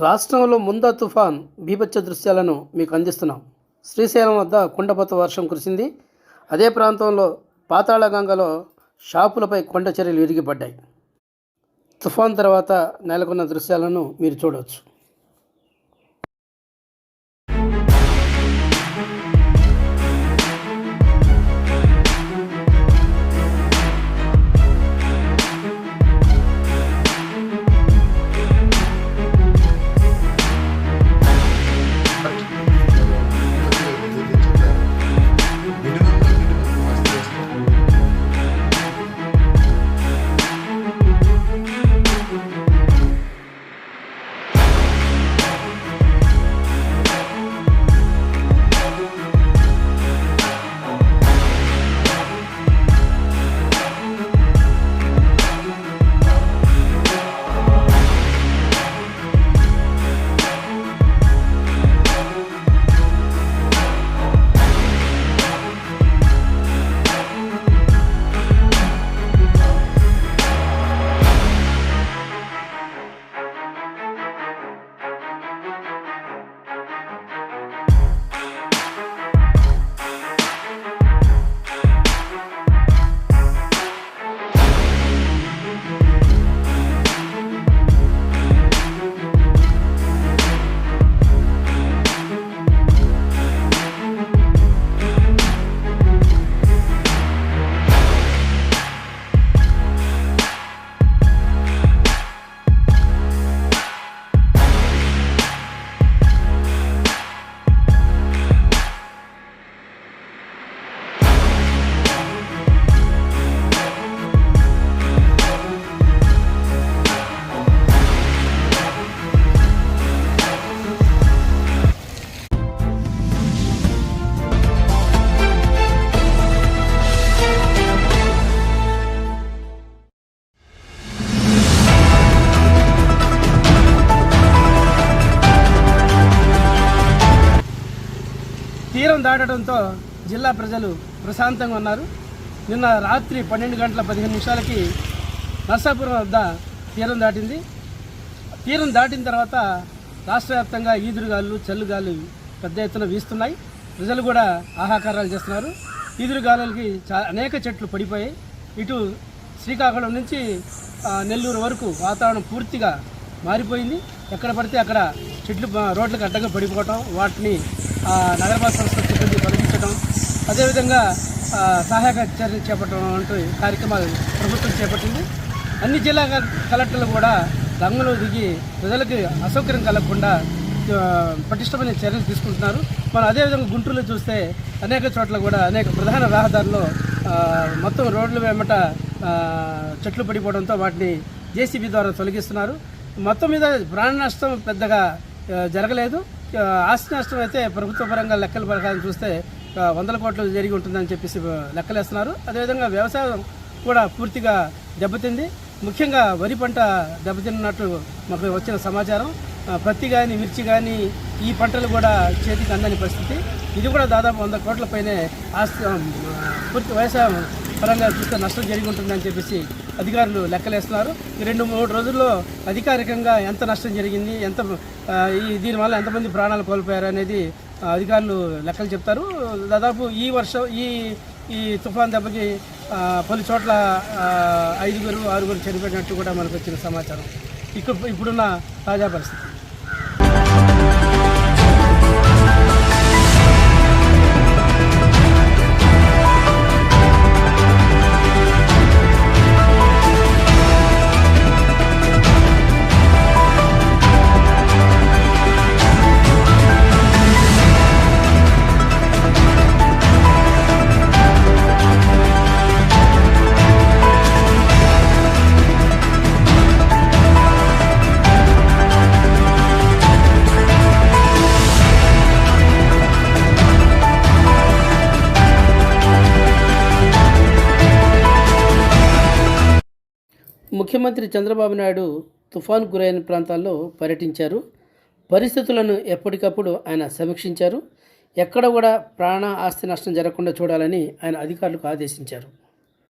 రాష్ట్రంలో ముందా తుఫాన్ బీభత్స దృశ్యాలను మీకు అందిస్తున్నాం. శ్రీశైలం వద్ద కుండపోత వర్షం కురిసింది. అదే ప్రాంతంలో పాతాళగంగలో షాపులపై కొండ చర్యలు విరిగిపడ్డాయి తుఫాన్ తర్వాత నెలకొన్న దృశ్యాలను మీరు చూడవచ్చు తీరం దాటడంతో జిల్లా ప్రజలు ప్రశాంతంగా ఉన్నారు. నిన్న రాత్రి పన్నెండు గంటల పదిహేను నిమిషాలకి నర్సాపురం వద్ద తీరం దాటింది. తీరం దాటిన తర్వాత రాష్ట్ర వ్యాప్తంగా ఈదురుగాలు చల్లుగాలు పెద్ద ఎత్తున వీస్తున్నాయి. ప్రజలు కూడా ఆహాకారాలు చేస్తున్నారు. ఈదురుగాలులకి చా అనేక చెట్లు పడిపోయాయి. ఇటు శ్రీకాకుళం నుంచి నెల్లూరు వరకు వాతావరణం పూర్తిగా మారిపోయింది. ఎక్కడ పడితే అక్కడ చెట్లు రోడ్లకు అడ్డంగా పడిపోవటం వాటిని నగరపాలక సంస్థ సిబ్బంది తొలగించడం అదేవిధంగా సహాయక చర్యలు చేపట్టడం వంటి కార్యక్రమాలు ప్రభుత్వం చేపట్టింది. అన్ని జిల్లా కలెక్టర్లు కూడా రంగంలో దిగి ప్రజలకు అసౌకర్యం కలగకుండా పటిష్టమైన చర్యలు తీసుకుంటున్నారు. మనం అదేవిధంగా గుంటూరులో చూస్తే అనేక చోట్ల కూడా అనేక ప్రధాన రహదారుల్లో మొత్తం రోడ్ల వెంబట చెట్లు పడిపోవడంతో వాటిని జేసీబీ ద్వారా తొలగిస్తున్నారు. మొత్తం మీద ప్రాణ నష్టం పెద్దగా జరగలేదు. ఆస్తి నష్టం అయితే ప్రభుత్వ పరంగా లెక్కల ప్రకారం చూస్తే వందల కోట్లు జరిగి ఉంటుందని చెప్పేసి లెక్కలేస్తున్నారు. అదేవిధంగా వ్యవసాయం కూడా పూర్తిగా దెబ్బతింది. ముఖ్యంగా వరి పంట దెబ్బతిన్నట్టు మాకు వచ్చిన సమాచారం. పత్తి కానీ మిర్చి కానీ ఈ పంటలు కూడా చేతికి అందని పరిస్థితి. ఇది కూడా దాదాపు వంద కోట్ల పైనే ఆస్తి పూర్తి వ్యవసాయం పరంగా చూస్తే నష్టం జరిగి ఉంటుందని చెప్పేసి అధికారులు లెక్కలేస్తున్నారు. ఈ రెండు మూడు రోజుల్లో అధికారికంగా ఎంత నష్టం జరిగింది ఎంత ఈ దీనివల్ల ఎంతమంది ప్రాణాలు కోల్పోయారు అనేది అధికారులు లెక్కలు చెప్తారు. దాదాపు ఈ వర్షం ఈ ఈ తుఫాన్ దెబ్బకి పలు చోట్ల ఐదుగురు ఆరుగురు చనిపోయినట్టు కూడా మనకు వచ్చిన సమాచారం. ఇక్కడ ఇప్పుడున్న తాజా పరిస్థితి. ముఖ్యమంత్రి చంద్రబాబు నాయుడు తుఫాన్ గురైన ప్రాంతాల్లో పర్యటించారు. పరిస్థితులను ఎప్పటికప్పుడు ఆయన సమీక్షించారు. ఎక్కడ కూడా ప్రాణ ఆస్తి నష్టం జరగకుండా చూడాలని ఆయన అధికారులకు ఆదేశించారు.